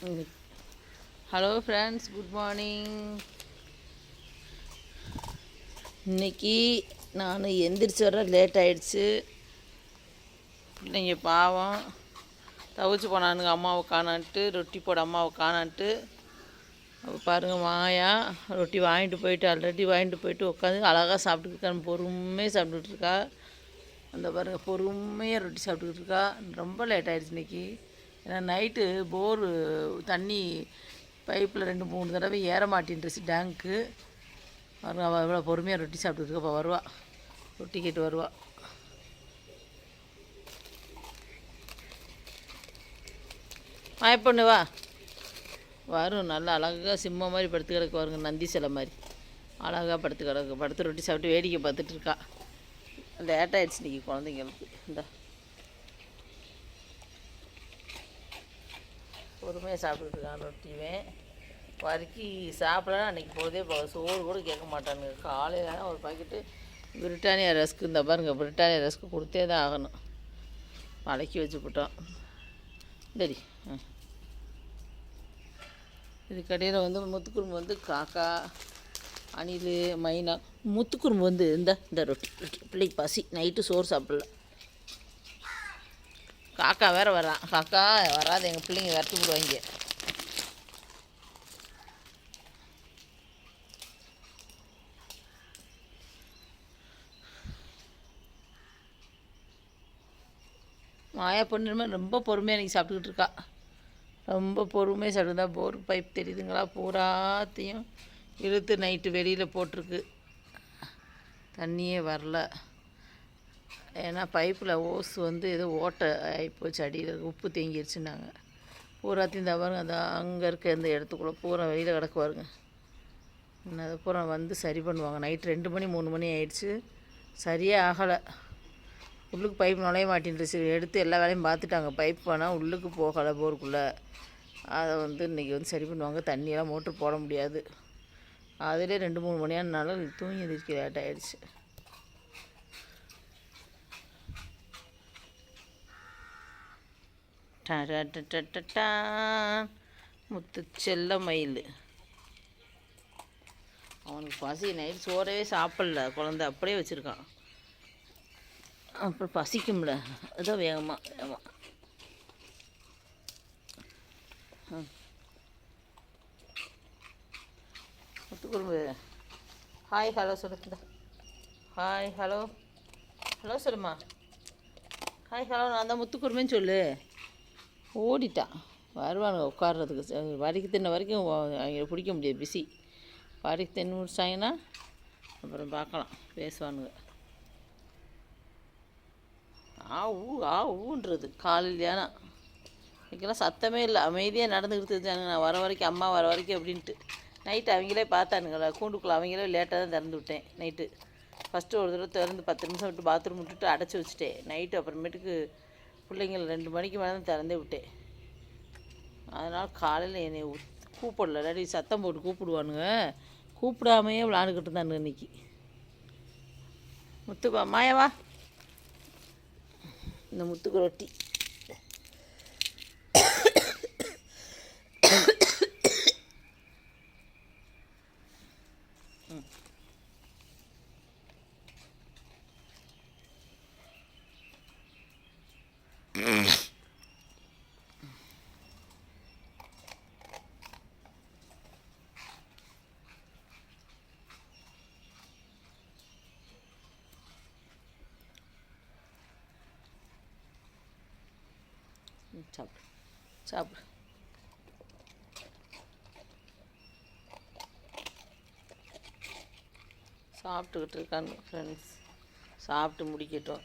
Hello friends good morning இன்னைக்கு நான் எந்திரிச்சு வர லேட் ஆகிடுச்சு பிள்ளைங்க பாவம். தவிச்சு போனானுங்க அம்மாவை காணான்ட்டு ரொட்டி போட அம்மாவை காணான்ட்டு. அப்போ பாருங்கள் மாயா ரொட்டி வாங்கிட்டு போயிட்டு ஆல்ரெடி வாங்கிட்டு போயிட்டு உட்காந்து அழகாக சாப்பிட்டுருக்கான்னு பொறுமையாக சாப்பிட்டுட்டு இருக்கா. அந்த பாருங்கள் பொறுமையாக ரொட்டி சாப்பிட்டுக்கிட்டு இருக்கா. ரொம்ப லேட் ஆகிடுச்சு இன்னைக்கு. ஏன்னா நைட்டு போர் தண்ணி பைப்பில் ரெண்டு மூணு தடவை ஏற மாட்டேன்ருச்சு டேங்க்கு. வரும் அவள் எவ்வளோ பொறுமையாக ரொட்டி சாப்பிட்டுட்டு அப்போ வருவா. ரொட்டி கேட்டு வருவா. மாயப்பொண்ணு வா. வரும் நல்லா அழகாக சிம்ம மாதிரி படுத்து கிடக்கு வருங்க நந்தி சிலை மாதிரி. அழகாக படுத்து கிடக்கு. படுத்து ரொட்டி சாப்பிட்டு வேடிக்கை பார்த்துட்டு இருக்கா. லேட் ஆயிடுச்சு இன்றைக்கி குழந்தைங்களுக்கு. இந்த. பொறுமையாக சாப்பிட்டுருக்கான் ரொட்டியுமே வறுக்கி சாப்பிடலாம் அன்றைக்கி போதே போ சோறு கூட கேட்க மாட்டானுங்க காலையில் ஒரு பாக்கெட்டு பிரிட்டானியா ரஸ்க்கு இந்த பாருங்க. பிரிட்டானியா ரஸ்க்கு கொடுத்தே தான் ஆகணும். மலைக்கி வச்சு சரி ம் இதுக்கடையில் வந்து முத்துக்குரும்பு வந்து காக்கா அணில் மைனா. முத்துக்குரும்பு வந்து இந்த இந்த ரொட்டி ரொட்டி பிள்ளைக்கு பசி. நைட்டு சோறு சாப்பிடல. காக்கா வேறு வரான் காக்கா வராது. எங்கள் பிள்ளைங்க விரட்டி விடுவாங்க. மாயா பொண்ணுமே ரொம்ப பொறுமையாக இன்றைக்கி சாப்பிட்டுக்கிட்டு இருக்கா. ரொம்ப பொறுமையாக சாப்பிட்டுருந்தா போர் பைப் தெரியுதுங்களா? பூராத்தையும் இழுத்து நைட்டு வெளியில் போட்டிருக்கு. தண்ணியே வரல. ஏன்னா பைப்பில் ஓஸ் வந்து ஏதோ ஓட்டை ஆகிப்போச்சு அடியில் உப்பு தேங்கிருச்சுன்னாங்க. பூராத்தையும் தவறுங்க அந்த அங்கே இருக்க இந்த இடத்துக்குள்ளே பூரா வெளியில் கிடக்குவாருங்க. அதை பூரா வந்து சரி பண்ணுவாங்க. நைட் ரெண்டு மணி மூணு மணி ஆயிடுச்சு. சரியே ஆகலை. உள்ளுக்கு பைப் நுழைய மாட்டேன்ருச்சு எடுத்து எல்லா வேலையும் பார்த்துட்டாங்க. பைப் போனால் உள்ளுக்கு போகலை போருக்குள்ளே. அதை வந்து இன்றைக்கி வந்து சரி பண்ணுவாங்க. தண்ணியெல்லாம் மோட்ரு போட முடியாது. அதிலே ரெண்டு மூணு மணியானால தூங்கி எதிர்க்க லேட் ஆகிடுச்சு முத்து செல்ல மயில். அவனுக்கு பசி நைட் சோறவே சாப்பிடல. குழந்த அப்படியே வச்சுருக்கான். அப்புறம் பசிக்கும்ல. அதான் வேகமாக வேகமாக முத்துக்குறும்பு ஹாய் ஹலோ சொல்லு ஹாய் ஹலோ ஹலோ சொல்லுமா ஹாய் ஹலோ நான் தான் முத்துக்குருமேன்னு சொல்லு. ஓடிட்டான் வருவானுங்க உட்கார்றதுக்கு. வரிக்கு தின்ன வரைக்கும் அவங்க பிடிக்க முடியாது. பிஸி. வரிக்கு தின்னு முடிச்சாங்கன்னா அப்புறம் பார்க்கலாம். பேசுவானுங்க. ஆ ஊ ஆ ஊன்றது. காலையிலையானா இன்றைக்கெல்லாம் சத்தமே இல்லை. அமைதியாக நடந்துக்கிட்டு இருந்தானுங்க நான் வர வரைக்கும் அம்மா வர வரைக்கும் அப்படின்ட்டு. நைட்டு அவங்களே பார்த்தானுங்களா? கூண்டுக்குள்ளே அவங்களே லேட்டாக தான் திறந்து விட்டேன் நைட்டு. ஃபஸ்ட்டு ஒரு தடவை திறந்து பத்து நிமிஷம் விட்டு பாத்ரூம் விட்டுட்டு அடைச்சி வச்சுட்டேன். நைட்டு அப்புறமேட்டுக்கு பிள்ளைங்கள ரெண்டு மணிக்கு மேலே தான் திறந்தே விட்டேன். அதனால் காலையில் என்னை கூப்பிடல. இல்லாட்டி சத்தம் போட்டு கூப்பிடுவானுங்க. கூப்பிடாமையே விளாண்டுக்கிட்டு இருந்தானுங்க இன்னைக்கு. முத்துப்பா மாயவா இந்த முத்துக்கு ரொட்டி. சாப்பிடு சாப்பிடு. சாப்பிட்டுக்கிட்டு இருக்காங்க ஃப்ரெண்ட்ஸ் சாப்பிட்டு முடிக்கட்டும்.